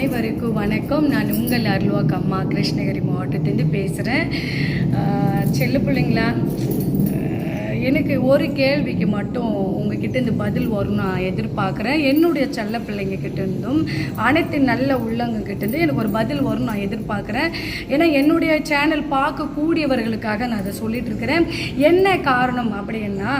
அனைவருக்கும் வணக்கம். நான் உங்கள் அருள்வாக்கு அம்மா கிருஷ்ணகிரி மாவட்டத்திலேருந்து பேசுகிறேன் செல்ல பிள்ளைங்களா எனக்கு ஒரு கேள்விக்கு மட்டும் உங்ககிட்ட இந்த பதில் வரும் நான் எதிர்பார்க்குறேன். என்னுடைய செல்ல பிள்ளைங்க கிட்டேருந்தும் அனைத்து நல்ல உள்ளவங்க எனக்கு ஒரு பதில் வரும் நான் எதிர்பார்க்குறேன். ஏன்னா என்னுடைய சேனல் பார்க்கக்கூடியவர்களுக்காக நான் அதை சொல்லிகிட்டு இருக்கிறேன். என்ன காரணம் அப்படின்னா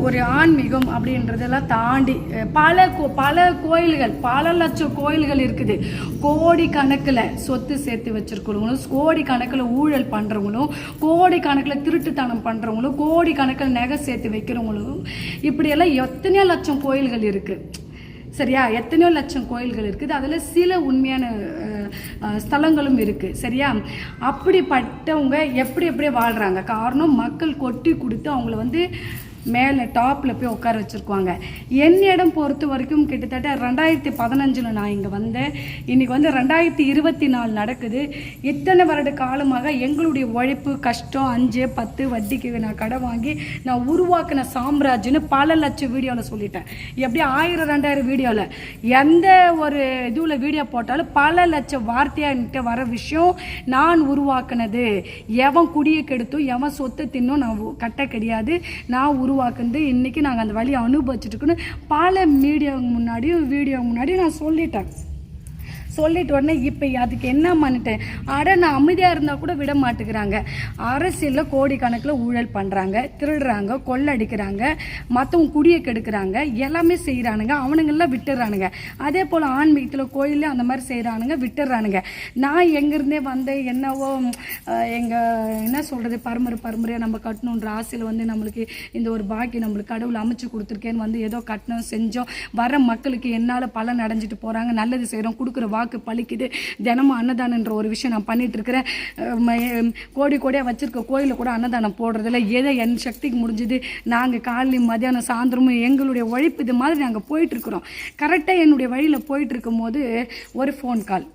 ஒரு ஆன்மீகம் அப்படின்றதெல்லாம் தாண்டி பல கோ- பல கோயில்கள் பல லட்சம் கோயில்கள் இருக்குது. கோடி கணக்கில் சொத்து சேர்த்து வச்சிருக்கிறவங்களும் கோடி கணக்கில் ஊழல் பண்ணுறவங்களும் கோடி கணக்கில் திருட்டுத்தனம் பண்ணுறவங்களும் கோடி கணக்கில் நகை சேர்த்து வைக்கிறவங்களும் இப்படியெல்லாம் எத்தனையோ லட்சம் கோயில்கள் இருக்குது சரியா? எத்தனையோ லட்சம் கோயில்கள் இருக்குது. அதில் சில உண்மையான ஸ்தலங்களும் இருக்குது சரியா? அப்படிப்பட்டவங்க எப்படி எப்படி வாழ்கிறாங்க காரணம் மக்கள் கொட்டி கொடுத்து அவங்கள வந்து மேலே டாப்பில் போய் உட்கார வச்சுருக்குவாங்க. என்னிடம் பொறுத்த வரைக்கும் கிட்டத்தட்ட ரெண்டாயிரத்தி பதினஞ்சில் நான் இங்கே வந்தேன். இன்றைக்கி வந்து ரெண்டாயிரத்தி இருபத்தி நாலு நடக்குது. இத்தனை வருட காலமாக எங்களுடைய உழைப்பு கஷ்டம் அஞ்சு பத்து வட்டிக்கு நான் கடை வாங்கி நான் உருவாக்கின சாம்ராஜ்யன்னு பல லட்சம் வீடியோவில் சொல்லிட்டேன். எப்படி ஆயிரம் ரெண்டாயிரம் வீடியோவில் எந்த ஒரு இதுவில் வீடியோ போட்டாலும் பல லட்சம் வார்த்தையாக என்கிட்ட வர விஷயம் நான் உருவாக்கினது. எவன் குடியை கெடுத்தும் எவன் சொத்தை தின்னும் நான் கட்ட கிடையாது. நான் உருவாக்குனது இன்றைக்கி நாங்கள் அந்த வழியை அனுபவிச்சுட்டு இருக்கோன்னு பல மீடியாவுக்கு முன்னாடியும் வீடியோவுக்கு முன்னாடியும் நான் சொல்லிட்டேன். சொல்லிட்டு உடனே இப்போ அதுக்கு என்ன பண்ணிட்டேன் அட நான் அமைதியாக இருந்தால் கூட விட மாட்டேங்கிறாங்க அரசியலில் கோடிக்கணக்கில் ஊழல் பண்ணுறாங்க திருடுறாங்க கொள்ளடிக்கிறாங்க மற்றவங்க குடியை கெடுக்கிறாங்க எல்லாமே செய்கிறானுங்க அவனுங்கெல்லாம் விட்டுறானுங்க. அதே போல் ஆன்மீகத்தில் கோயிலில் அந்த மாதிரி செய்கிறானுங்க விட்டுறானுங்க. நான் எங்கேருந்தே வந்தேன் என்னவோ எங்கள் என்ன சொல்கிறது பரம்பரை பரம்பரையாக நம்ம கட்டணுன்ற ஆசையில் வந்து நம்மளுக்கு இந்த ஒரு பாக்கி நம்மளுக்கு கடவுள் அமைச்சு கொடுத்துருக்கேன்னு வந்து ஏதோ கட்டணும் செஞ்சோம். வர மக்களுக்கு என்னால் பலன் அடைஞ்சிட்டு போகிறாங்க நல்லது செய்கிறோம் கொடுக்குற வாக்கு பழிக்குது. தினமும் அன்னதானன்ற ஒரு விஷயம் நான் பண்ணிகிட்டு இருக்கிறேன் கோடி கோடியாக வச்சுருக்க கோயிலில் கூட அன்னதானம் போடுறதில்ல. எதை என் சக்திக்கு முடிஞ்சுது? நாங்கள் காலையும் மதியானம் சாயந்தரமும் எங்களுடைய உழைப்பு இது மாதிரி நாங்கள் போயிட்டுருக்குறோம். கரெக்டாக என்னுடைய வழியில் போயிட்டுருக்கும் போது ஒரு ஃபோன் கால்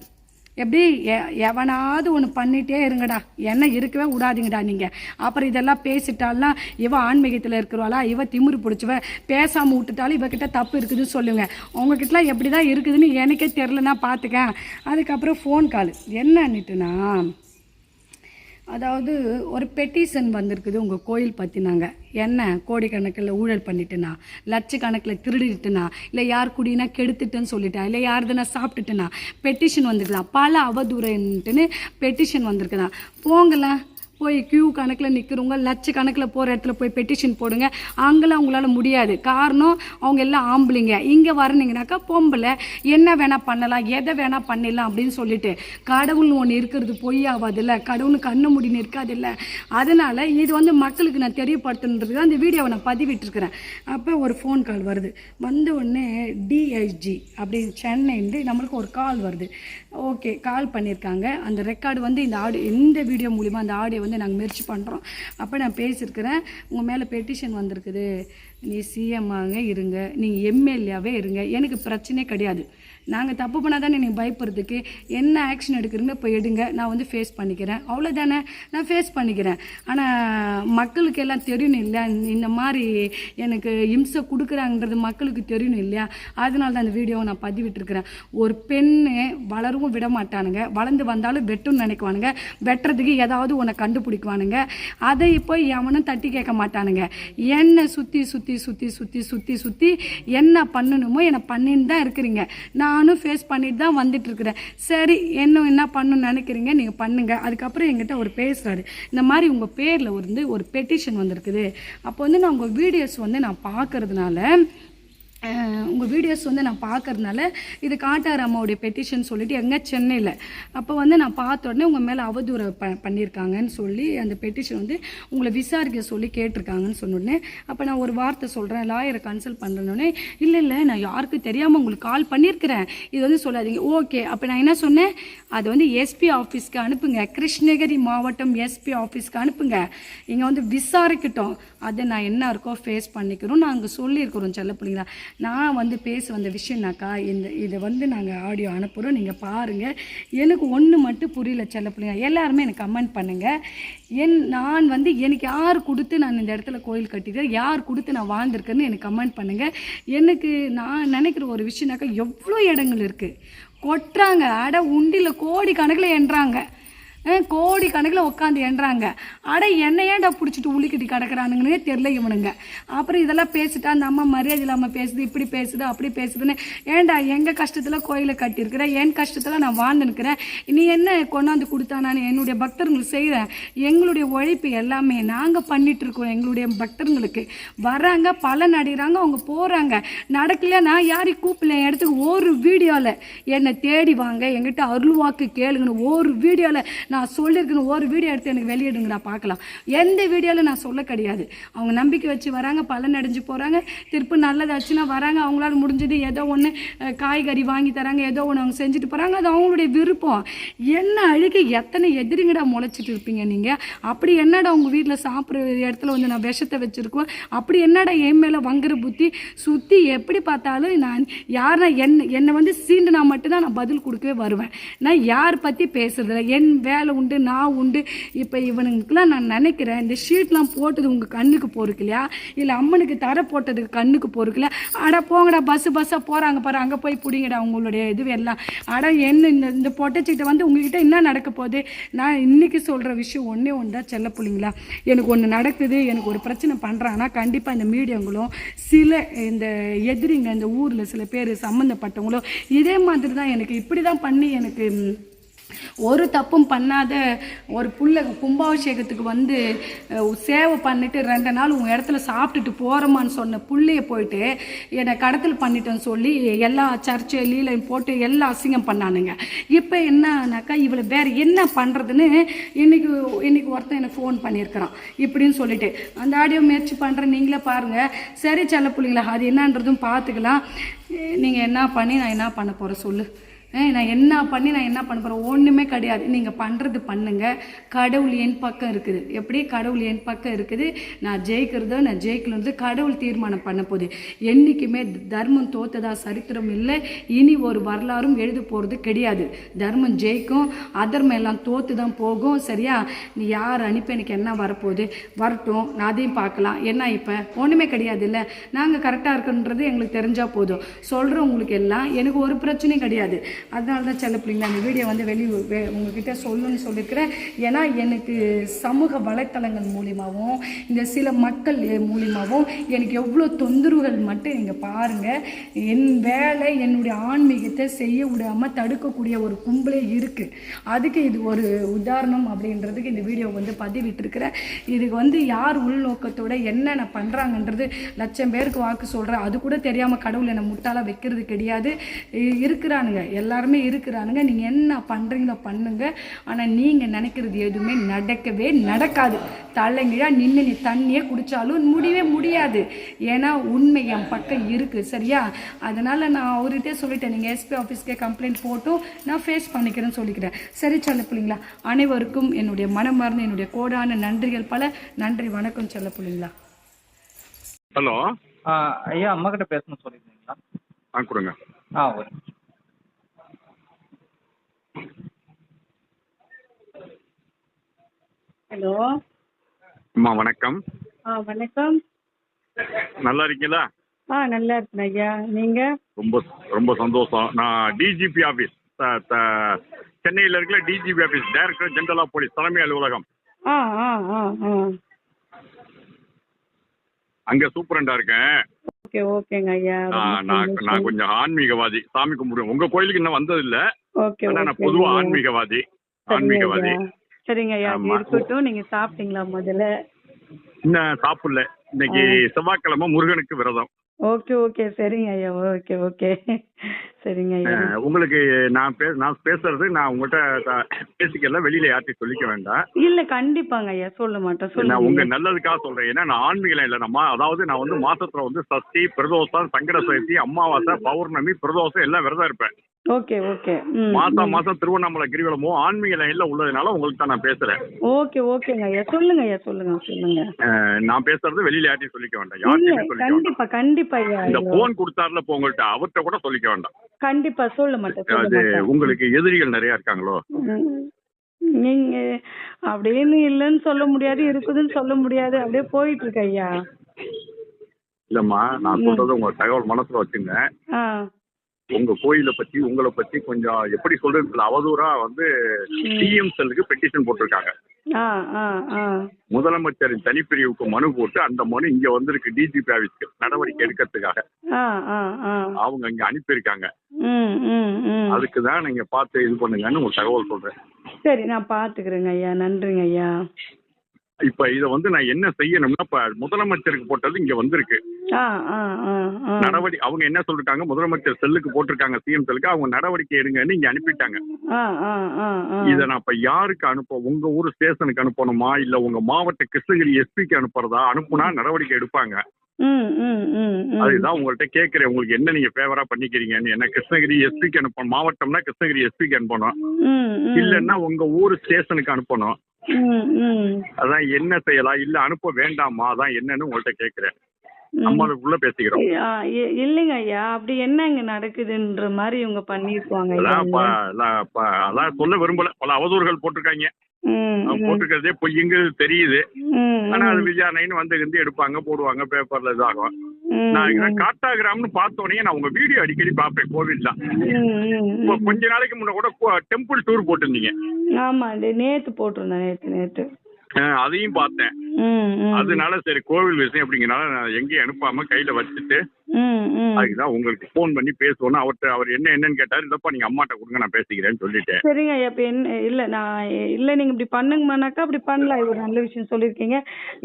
எப்படி எ- எவனாவது ஒன்று பண்ணிட்டே இருங்கடா. என்ன இருக்கவே விடாதீங்கடா நீங்கள் அப்புறம் இதெல்லாம் பேசிட்டாலாம் இவ ஆன்மீகத்தில் இருக்கிறவாளா இவ திமிரு பிடிச்சவ. பேசாமல் விட்டுட்டாலும் இவகிட்ட தப்பு இருக்குதுன்னு சொல்லுங்க. உங்ககிட்டலாம் எப்படி தான் இருக்குதுன்னு எனக்கே தெரிலனா பார்த்துக்கேன் அதுக்கப்புறம் ஃபோன் கால் என்னன்னுட்டுனா அதாவது ஒரு பெட்டிஷன் வந்திருக்குது உங்கள் கோயில் பற்றினாங்க என்ன? கோடிக்கணக்கில் ஊழல் பண்ணிட்டுனா? லட்சக்கணக்கில் திருடிட்டுனா? இல்லை யார் குடினா கெடுத்துட்டேன்னு சொல்லிட்டா? இல்லை யாருதுனா சாப்பிட்டுட்டுனா? பெட்டிஷன் வந்திருக்குதா? பல அவதூறுன்ட்டுன்னு பெட்டிஷன் வந்திருக்குதா? போங்களேன் போய் கியூ கணக்கில் நிற்கிறவங்க லட்சக்கணக்கில் போகிற இடத்துல போய் பெட்டிஷன் போடுங்க. அங்கெல்லாம் அவங்களால முடியாது. காரணம் அவங்க எல்லாம் ஆம்பளைங்க. இங்கே வரணுங்கனாக்கா பொம்பளை. என்ன வேணால் பண்ணலாம் எதை வேணால் பண்ணிடலாம் அப்படின்னு சொல்லிட்டு. கடவுள்னு ஒன்று இருக்கிறது பொய்யாவாதில்ல கடவுள்னு கண்ணு முடின்னு இருக்காதில்ல அதனால் இது வந்து மக்களுக்கு நான் தெரியப்படுத்தணுன்றது அந்த வீடியோவை நான் பதிவிட்டிருக்கிறேன். அப்போ ஒரு ஃபோன் கால் வருது. வந்த உடனே டிஎஸ்ஜி அப்படி சென்னைந்து நம்மளுக்கு ஒரு கால் வருது. ஓகே கால் பண்ணியிருக்காங்க அந்த ரெக்கார்டு வந்து இந்த ஆடியோ இந்த வீடியோ மூலிமா அந்த ஆடியோ வந்து நாங்கள் முயற்சி பண்ணுறோம் அப்போ நான் பேசியிருக்கிறேன். உங்கள் மேலே பெட்டிஷன் வந்திருக்குது. நீ சிஎம்மாங்க இருங்க. நீங்கள் எம்எல்ஏவே இருங்க. எனக்கு பிரச்சனையே கிடையாது. நாங்கள் தப்பு பண்ணால் தானே நீங்கள் பயப்படுறதுக்கு? என்ன ஆக்ஷன் எடுக்கிறீங்க இப்போ எடுங்க. நான் வந்து ஃபேஸ் பண்ணிக்கிறேன். அவ்வளோதானே நான் ஃபேஸ் பண்ணிக்கிறேன். ஆனால் மக்களுக்கு எல்லாம் தெரியணும் இல்லையா? இந்த மாதிரி எனக்கு இம்சை கொடுக்குறாங்கன்றது மக்களுக்கு தெரியணும் இல்லையா? அதனால தான் அந்த வீடியோவை நான் பதிவிட்டுருக்கிறேன். ஒரு பெண்ணு வளரவும் விட மாட்டானுங்க. வளர்ந்து வந்தாலும் வெட்டும்னு நினைக்குவானுங்க. வெட்டுறதுக்கு ஏதாவது உன்னை கண்டுபிடிக்குவானுங்க. அதை இப்போ எவனும் தட்டி கேட்க மாட்டானுங்க. என்னை சுற்றி சுற்றி சுற்றி சுற்றி சுற்றி சுற்றி சுற்றி என்ன பண்ணணுமோ என்னை பண்ணின்னு தான் இருக்கிறீங்க. நானும் ஃபேஸ் பண்ணிட்டு தான் வந்துட்டு இருக்கிறேன் சரி என்ன என்ன பண்ணணும்னு நினைக்கிறீங்க நீங்கள் பண்ணுங்க. அதுக்கப்புறம் எங்கிட்ட ஒரு பேசுகிறாரு இந்த மாதிரி உங்கள் பேரில் வந்து ஒரு பெட்டிஷன் வந்திருக்குது. அப்போ வந்து நான் உங்கள் வீடியோஸ் வந்து நான் பார்க்கறதுனால உங்கள் வீடியோஸ் வந்து நான் பார்க்கறதுனால இது காட்டார் அம்மாவுடைய பெட்டிஷன் சொல்லிட்டு எங்கே சென்னையில். அப்போ வந்து நான் பார்த்த உடனே உங்கள் மேலே அவதூறு ப பண்ணியிருக்காங்கன்னு சொல்லி அந்த பெட்டிஷன் வந்து உங்களை விசாரிக்க சொல்லி கேட்டிருக்காங்கன்னு சொன்னோடனே அப்போ நான் ஒரு வார்த்தை சொல்கிறேன் லாயரை கன்சல்ட் பண்ணுறேன்னொடனே இல்லை இல்லை நான் யாருக்கும் தெரியாமல் உங்களுக்கு கால் பண்ணியிருக்கிறேன் இது வந்து சொல்லாதீங்க. ஓகே அப்போ நான் என்ன சொன்னேன்? அது வந்து எஸ்பி ஆஃபீஸ்க்கு அனுப்புங்க. கிருஷ்ணகிரி மாவட்டம் எஸ்பி ஆஃபீஸ்க்கு அனுப்புங்க. இங்கே வந்து விசாரிக்கட்டும். அதை நான் என்ன இருக்கோ ஃபேஸ் பண்ணிக்கிறோம். நாங்கள் சொல்லியிருக்கிறோம் செல்ல பிள்ளைங்களா நான் வந்து பேச வந்த விஷயம்னாக்கா இந்த இதை வந்து நாங்கள் ஆடியோ அனுப்புகிறோம் நீங்கள் பாருங்கள் எனக்கு ஒன்று மட்டும் புரியல செல்ல பிள்ளைங்க எல்லாருமே எனக்கு கமெண்ட் பண்ணுங்கள் என் நான் வந்து எனக்கு யார் கொடுத்து நான் இந்த இடத்துல கோயில் கட்டிட்டேன் யார் கொடுத்து நான் வாழ்ந்திருக்கேன்னு எனக்கு கமெண்ட் பண்ணுங்கள் எனக்கு நான் நினைக்கிற ஒரு விஷயம்னாக்கா எவ்வளோ இடங்கள் இருக்குது கொட்டுறாங்க. அட உண்டியில் கோடி கணக்கில் என்றாங்க. கோடி கணக்கில் உட்காந்து எண்ணுறாங்க அட என்ன ஏன்டா பிடிச்சிட்டு உளிக்கிட்டு கிடக்குறானுங்கன்னே தெரில இவனுங்க. அப்புறம் இதெல்லாம் பேசிட்டா அந்த அம்மா மரியாதை இல்லாமல் பேசுது இப்படி பேசுது அப்படி பேசுதுன்னு ஏன்டா எங்கள் கஷ்டத்தில் கோயிலை கட்டியிருக்கிறேன் என் கஷ்டத்தில் நான் வாழ்ந்துருக்கிறேன் நீ என்ன கொண்டாந்து கொடுத்தா நான் என்னுடைய பக்தர்களுக்கு செய்கிறேன் எங்களுடைய உழைப்பு எல்லாமே நாங்கள் பண்ணிட்டு இருக்கோம் எங்களுடைய பக்தர்களுக்கு. வர்றாங்க பலன் அடைகிறாங்க அவங்க போகிறாங்க நடக்கல நான் யாரையும் கூப்பிடல என் இடத்துக்கு ஒரு வீடியோவில் என்னை தேடி வாங்க எங்கிட்ட அருள்வாக்கு கேளுங்கன்னு ஒரு வீடியோவில் நான் சொல்லியிருக்கணும் ஒரு வீடியோ எடுத்து எனக்கு வெளியிடுங்கடா பார்க்கலாம். எந்த வீடியோவில் நான் சொல்ல கிடையாது. அவங்க நம்பிக்கை வச்சு வராங்க பலன் அடைஞ்சு போகிறாங்க திருப்பி நல்லதாச்சுன்னா வராங்க அவங்களால முடிஞ்சது ஏதோ ஒன்று காய்கறி வாங்கி தராங்க ஏதோ ஒன்று அவங்க செஞ்சுட்டு போகிறாங்க அது அவங்களுடைய விருப்பம். என்ன அழுகி எத்தனை எதிரிங்கடா முளைச்சிட்டு இருப்பீங்க நீங்கள் அப்படி என்னடா உங்கள் வீட்டில் சாப்பிட்ற இடத்துல வந்து நான் விஷத்தை வச்சுருக்கோம் அப்படி என்னடா என் மேலே வங்குற புத்தி? சுற்றி எப்படி பார்த்தாலும் நான் யாருன்னா என்ன என்னை வந்து சீண்டுனா மட்டும்தான் நான் பதில் கொடுக்கவே வருவேன். நான் யார் பற்றி பேசுறதில்ல. என் வே வேலை உண்டு நான் உண்டு. இப்போ இவனுங்களுக்குலாம் நான் நினைக்கிறேன் இந்த ஷீட்லாம் போட்டது உங்கள் கண்ணுக்கு போருக்கு இல்லையா இல்லை அம்மனுக்கு தர போட்டதுக்கு கண்ணுக்கு போருக்கு இல்லையா அட போங்கடா பஸ்ஸு பஸ்ஸாக போகிறாங்க பாரு அங்கே போய் பிடிங்கடா உங்களுடைய இது எல்லாம். அட என்ன இந்த இந்த பொட்டச்சீட்டை வந்து உங்ககிட்ட என்ன நடக்க போகுது? நான் இன்றைக்கி சொல்கிற விஷயம் ஒன்றே ஒன்று தான் செல்ல பிள்ளைங்களா? எனக்கு ஒன்று நடக்குது எனக்கு ஒரு பிரச்சனை பண்ணுறாங்கன்னா கண்டிப்பாக இந்த மீடியங்களும் சில இந்த எதிரிங்க இந்த ஊரில் சில பேர் சம்மந்தப்பட்டவங்களும் இதே மாதிரி தான் எனக்கு இப்படி தான் பண்ணி எனக்கு ஒரு தப்பும் பண்ணாத ஒரு புள்ள கும்பாபிஷேகத்துக்கு வந்து சேவை பண்ணிட்டு ரெண்டு நாள் உங்கள் இடத்துல சாப்பிட்டுட்டு போகிறோமான்னு சொன்ன புள்ளைய போயிட்டு என்னை கடத்தல் பண்ணிட்டேன்னு சொல்லி எல்லா சர்ச்சு லீலையும் போட்டு எல்லா அசிங்கம் பண்ணானுங்க. இப்போ என்னன்னாக்கா இவளை வேறு என்ன பண்ணுறதுன்னு இன்னைக்கு இன்னைக்கு ஒருத்தன் எனக்கு ஃபோன் பண்ணியிருக்கிறான். இப்படின்னு சொல்லிட்டு அந்த ஆடியோ முயற்சி பண்ணுறேன் நீங்களே பாருங்கள் சரி செல்ல பிள்ளைங்களா அது என்னன்றதும் பார்த்துக்கலாம். நீங்கள் என்ன பண்ணி நான் என்ன பண்ண போகிறேன் சொல்லு. நான் என்ன பண்ணி நான் என்ன பண்ண போகிறேன் ஒன்றுமே கிடையாது. நீங்கள் பண்ணுறது பண்ணுங்க. கடவுள் என் பக்கம் இருக்குது. எப்படி? கடவுள் என் பக்கம் இருக்குது. நான் ஜெயிக்கிறதோ நான் ஜெயிக்கலது கடவுள் தீர்மானம் பண்ண போகுது. என்றைக்குமே தர்மம் தோத்ததா சரித்திரம் இல்லை. இனி ஒரு வரலாறும் எழுத போகிறது கிடையாது. தர்மம் ஜெயிக்கும். அதர்மம் எல்லாம் தோத்து தான் போகும். சரியா? நீ யார் அனுப்பி எனக்கு என்ன வரப்போகுது? வரட்டும். நான் அதையும் பார்க்கலாம். என்ன இப்போ? ஒன்றுமே கிடையாது இல்லை. நாங்கள் கரெக்டாக இருக்குன்றது எங்களுக்கு தெரிஞ்சால் போதும். சொல்கிறோம் உங்களுக்கு எல்லாம் எனக்கு ஒரு பிரச்சனையும் கிடையாது. அதனால தான் செல்ல பிள்ளைங்களா அந்த வீடியோ வந்து வெளி உங்ககிட்ட சொல்லணும்னு சொல்லியிருக்கிறேன். ஏன்னா எனக்கு சமூக வலைத்தளங்கள் மூலியமாகவும் இந்த சில மக்கள் மூலியமாகவும் எனக்கு எவ்வளோ தொந்தரவுகள் மட்டும் நீங்கள் பாருங்கள் என் வேலை என்னுடைய ஆன்மீகத்தை செய்ய விடாமல் தடுக்கக்கூடிய ஒரு கும்பலே இருக்குது அதுக்கு இது ஒரு உதாரணம் அப்படின்றதுக்கு இந்த வீடியோ வந்து பதிவிட்டிருக்கிறேன். இதுக்கு வந்து யார் உள்நோக்கத்தோட என்னென்ன பண்ணுறாங்கன்றது லட்சம் பேருக்கு வாக்கு சொல்கிறேன் அது கூட தெரியாமல் கடவுள் என்னை முட்டாளாக வைக்கிறது கிடையாது. இருக்கிறானுங்க. எல்லாம் எல்லாருமே இருக்கிறானுங்க. நீங்கள் என்ன பண்ணுறீங்களோ பண்ணுங்க. ஆனால் நீங்கள் நினைக்கிறது எதுவுமே நடக்கவே நடக்காது. தலைங்கீழா நின்று நீ தண்ணியே குடித்தாலும் முடியவே முடியாது. ஏன்னா உண்மை என் பக்கம் இருக்குது சரியா? அதனால் நான் அவர்கிட்டே சொல்லிட்டேன். நீங்கள் எஸ்பி ஆஃபீஸ்க்கே கம்ப்ளைண்ட் போட்டும் நான் ஃபேஸ் பண்ணிக்கிறேன்னு சொல்லிக்கிறேன். சரி செல்ல பிள்ளைங்களா அனைவருக்கும் என்னுடைய மனமார்ந்த என்னுடைய கோடான நன்றிகள் பல. நன்றி வணக்கம் செல்ல பிள்ளைங்களா. ஹலோ. ஆ ஐயா அம்மா கிட்ட பேசணும்னு சொல்லியிருந்தீங்களா? ஆ கொடுங்க. ஆ ஒரு ஹலோ. அம்மா வணக்கம். ஆ வணக்கம். நல்லா இருக்கீங்களா? ஆ நல்லா இருக்கேன் ஐயா. நீங்கள் ரொம்ப ரொம்ப சந்தோஷம். நான் டிஜிபி ஆஃபீஸ் சென்னையில் இருக்கிற DGP office director general of police தலைமை அலுவலகம். ஆ ஆ ஆ ஆ. அங்கே சூப்பரண்டா இருக்கேன். ஓகே ஓகேங்க ஐயா. நான் நான் கொஞ்சம் ஆன்மீகவாதி சாமி கும்பிடுவேன். உங்க கோயிலுக்கு இன்னும் வந்ததில்லை. ஓகே நான் பொதுவாக ஆன்மீகவாதி ஆன்மீகவாதி. சரிங்க ஐயா. இருக்கட்டும் நீங்க சாப்பிட்டீங்களா முதல்ல? இன்னும் சாப்பிடல. இன்னைக்கு செவ்வாய்க்கிழமை முருகனுக்கு விரதம். Okay okay. சரிங்க ஐயா. Okay okay. சரிங்க ஐயா. உங்களுக்கு நான் பே நான் பேசுறது நான் உங்கள்கிட்ட பேசிக்கல வெளியில யார்ட்டையும் சொல்லிக்க வேண்டாம். இல்ல கண்டிப்பாங்க ஐயா. சொல்ல மாட்டேன் நான் உங்க நல்லதுக்காக சொல்றேன். ஏன்னா நான் ஆன்மீகம் இல்லை. நம்ம அதாவது நான் வந்து மாசத்துல வந்து சஷ்டி பிரதோஷம் சங்கட சதுர்த்தி அமாவாசை பௌர்ணமி பிரதோஷம் எல்லாம் விரதம் இருப்பேன். Okay okay. மாசம் மாசம் திருவண்ணாமலை கிரிவலமும் ஆன்மீக லைன்ல உள்ளதுனால உங்களுக்கு தான் நான் பேசுறேன். ஓகே ஓகேங்க ஐயா. சொல்லுங்க ஐயா சொல்லுங்க சொல்லுங்க. நான் பேசுறது வெளியில யார்ட்டையும் சொல்லிக்க வேண்டாம். யார்ட்டையுமே சொல்லிக்க கண்டிப்பா கண்டிப்பா ஐயா இந்த. போன் கொடுத்தாருல இப்போ உங்கள்ட்ட அவர்கிட்ட கூட சொல்லிக்க வேண்டாம். கண்டிப்பா சொல்ல மாட்டேன் அது உங்களுக்கு எதிரிகள் நிறைய இருக்காங்களோ. நீங்க அப்படின்னு இல்லைன்னு சொல்ல முடியாது இருக்குதுன்னு சொல்ல முடியாது. அப்படியே போயிட்டு இருக்கு ஐயா. இல்லம்மா நான் சொல்றது உங்க தகவல் மனசுல வச்சுங்க. உங்க கோயிலை பத்தி உங்களை பத்தி கொஞ்சம் எப்படி சொல்றது? அவதூறா வந்து சிஎம் செல்லுக்கு பெட்டிஷன் போட்டிருக்காங்க. முதலமைச்சரின் தனிப்பிரிவுக்கு மனு போட்டு அந்த மனு இங்க வந்திருக்கு டிஜிபி ஆபீஸ்க்கு நடவடிக்கை எடுக்கிறதுக்காக. ஆ ஆ ஆ. அவங்க இங்க அனுப்பியிருக்காங்க. ம் ம் ம். அதுக்கு தான் நீங்க பார்த்து இது பண்ணுங்கன்னு ஒரு தகவல் சொல்றேன். சரி நான் பார்த்துக்கிறேங்க ஐயா. நன்றிங்க ஐயா. இப்ப இத வந்து நான் என்ன செய்யணும்னா இப்ப முதலமைச்சருக்கு போட்டது இங்க வந்திருக்கு. நடவடி அவங்க என்ன சொல்லிருக்காங்க முதலமைச்சர் செல்லுக்கு போட்டிருக்காங்க சிஎம் செல்லுக்கு அவங்க நடவடிக்கை எடுங்கன்னு இங்க அனுப்பிட்டாங்க. இத நான் இப்ப யாருக்கு அனுப்ப உங்க ஊர் ஸ்டேஷனுக்கு அனுப்பணுமா இல்ல உங்க மாவட்ட கிருஷ்ணகிரி எஸ்பிக்கு அனுப்புறதா அனுப்புனா நடவடிக்கை எடுப்பாங்க. அதுதான் உங்கள்ட்ட கேட்கிறேன் உங்களுக்கு என்ன நீங்க ஃபேவரா பண்ணிக்கிறீங்கன்னு. என்ன கிருஷ்ணகிரி எஸ்பிக்கு அனுப்பணும் மாவட்டம்னா கிருஷ்ணகிரி எஸ்பிக்கு அனுப்பணும். இல்லன்னா உங்க ஊர் ஸ்டேஷனுக்கு அனுப்பணும். அதான் என்ன செய்யலாம் இல்ல அனுப்ப வேண்டாமா? அதான் என்னன்னு உங்கள்ட்ட கேட்கிறேன் ம். நம்மளுக்குள்ள பேசிக்கிறோம். இல்லைங்க ஐயா. அப்படி என்ன இங்க நடக்குதுன்ற மாதிரி இவங்க பண்ணிருப்பாங்க அதான் சொல்ல விரும்பல. பல அவதூறுகள் போட்டிருக்காங்க. போட்டிருக்கிறதே பொய்யுங்கிறது தெரியுது. ஆனா அது விசாரணைன்னு வந்து எடுப்பாங்க போடுவாங்க பேப்பர்ல இதாகும். நான் காட்டாகிராம்னு பார்த்தோன்னே நான் உங்க வீடியோ அடிக்கடி பார்ப்பேன் ம், இப்போ ம். கொஞ்ச நாளைக்கு முன்ன கூட டெம்பிள் டூர் போட்டிருந்தீங்க. ஆமா நேத்து போட்டிருந்தேன் நேத்து நேத்து. அதையும் பார்த்தேன். அதனால சரி கோவில் விஷயம் அப்படிங்கறனால நான் எங்கேயும் அனுப்பாம கையில வச்சுட்டு. அதுக்குதான் உங்களுக்கு ஃபோன் பண்ணி பேசணும் அவர்கிட்ட அவர் என்ன என்னன்னு கேட்டாரு. இல்லப்பா நீங்க அம்மாட்ட கொடுங்க நான் பேசிக்கிறேன்னு சொல்லிட்டேன். சரிங்க ஐயா இப்ப என்ன இல்ல நான் இல்ல நீங்க இப்படி பண்ணுங்கம்மானாக்கா அப்படி பண்ணலாம். இது ஒரு நல்ல விஷயம் சொல்லிருக்கீங்க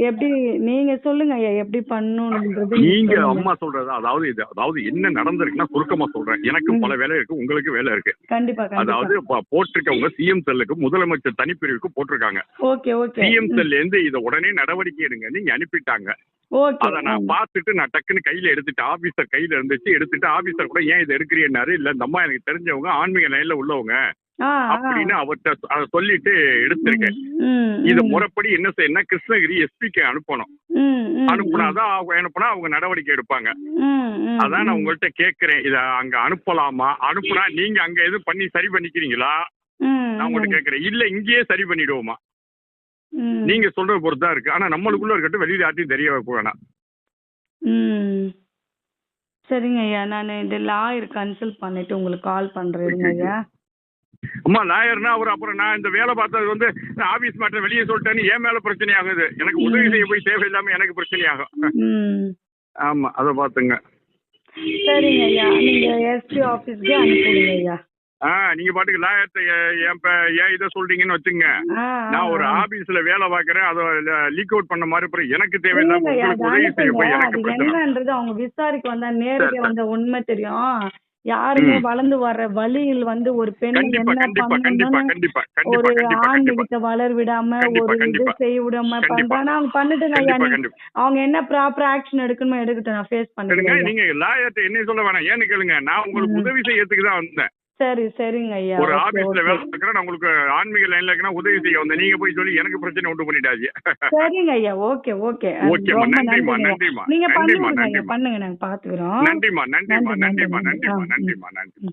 எப்படி நீங்க சொல்லுங்க ஐயா எப்படி பண்ணணும்ன்றது நீங்க. அம்மா சொல்றது அதாவது இது அதாவது என்ன நடந்திருக்குன்னா சுருக்கமா சொல்றேன். எனக்கும் பல வேலை இருக்கு உங்களுக்கு வேலை இருக்கு. கண்டிப்பா அதாவது இப்ப போட்டிருக்கவங்க சிஎம் செல்லுக்கு முதலமைச்சர் தனிப்பிரிவுக்கு போட்டிருக்காங்க. Okay okay. சிஎம் செல்ல இருந்து இதை உடனே நடவடிக்கை எடுங்க நீங்க அனுப்பிட்டாங்க. அதை நான் பார்த்துட்டு நான் டக்குன்னு கையில எடுத்துட்டு ஆபீசர் கையில இருந்துச்சு. எடுத்துட்டு ஆபீசர் கூட ஏன் இதை எடுக்கிறீன்னாரு? இல்ல இந்த அம்மா எனக்கு தெரிஞ்சவங்க ஆன்மீக லைன்ல உள்ளவங்க. அப்படின்னு அவர்கிட்ட அதை சொல்லிட்டு எடுத்திருக்கேன். இத முறைப்படி என்ன செய்யணும்னா கிருஷ்ணகிரி எஸ்பிக்கு அனுப்பணும். அனுப்புனாதான் அவங்க அனுப்புனா அவங்க நடவடிக்கை எடுப்பாங்க. அதான் நான் உங்கள்கிட்ட கேட்கிறேன். இத அங்க அனுப்பலாமா? அனுப்புனா நீங்க அங்க எதுவும் பண்ணி சரி பண்ணிக்கிறீங்களா? நான் உங்கள்கிட்ட கேட்கிறேன். இல்ல இங்கேயே சரி பண்ணிடுவோமா? நீங்க சொல்றது பொறுத்து தான் இருக்கு. ஆனா நம்மளுக்குள்ள இருக்கட்டும் வெளியில யார்ட்டையும் தெரிய வைக்க வேணாம். ம். சரிங்க ஐயா. நான் இந்த லாயர் கன்சல்ட் பண்ணிட்டு உங்களுக்கு கால் பண்றேன். ஐயா. அம்மா லாயர்னா அவர் அப்புறம் நான் இந்த வேலை பார்த்தது வந்து ஆபீஸ் மாட்ட வெளியே சொல்லிட்டேன்னு என் மேல பிரச்சனை ஆகுது. எனக்கு உதவி செய்ய போய் தேவையில்லாம எனக்கு பிரச்சனை ஆகும். ஆமா அதை பாத்துங்க சரிங்க ஐயா. நீங்க எஸ்பி ஆபீஸ்க்கு அனுப்பிடுங்க ஐயா. ஆ நீங்க பாட்டுக்கு லாயர்ட்ட என் ஏன் இதை சொல்றீங்கன்னு வச்சுங்க நான் ஒரு. ஆபீஸ்ல வேலை பார்க்கறேன் அதை லீக் அவுட் பண்ண மாதிரி அப்புறம் எனக்கு தேவையில்லாம உங்களுக்கு உதவி செய்ய. எனக்கு என்னன்றது அவங்க விசாரிக்க வந்தா நேரடியா. வந்த உண்மை தெரியும் யாருமே. வளர்ந்து வர்ற வழியில் வந்து ஒரு பெண் என்ன ஒரு ஆண் வித்த வளர விடாம ஒரு இது. செய்ய விடாம. பண்றாங்க அவங்க பண்ணிட்டுங்க ஐயா அவங்க என்ன ப்ராப்பர் ஆக்ஷன் எடுக்கணுமோ எடுக்கட்டும் நான் ஃபேஸ் பண்ணிக்கிறேன் நீங்க லாயர்ட்ட என்ன சொல்ல வேணாம் ஏன்னு கேளுங்க நான் உங்களுக்கு. உதவி செய்யறதுக்கு தான் வந்தேன் சரி சரிங்க ஐயா. ஒரு ஆபீஸ்ல. வேலை பார்க்கறேன் நான் உங்களுக்கு ஆன்மீக லைன்ல இருக்கேன்னா உதவி செய்ய வந்தேன். நீங்க போய் சொல்லி எனக்கு பிரச்சனை உண்டு பண்ணிட்டாச்சு. சரிங்க ஐயா ஓகே ஓகே. நன்றிம்மா, நன்றிங்க. நன்றிம்மா, நீங்க பண்ணுங்க. பண்ணுங்க நாங்க பாத்துக்கிறோம். நன்றிம்மா நன்றிம்மா நன்றி, நன்றிம்மா நன்றி,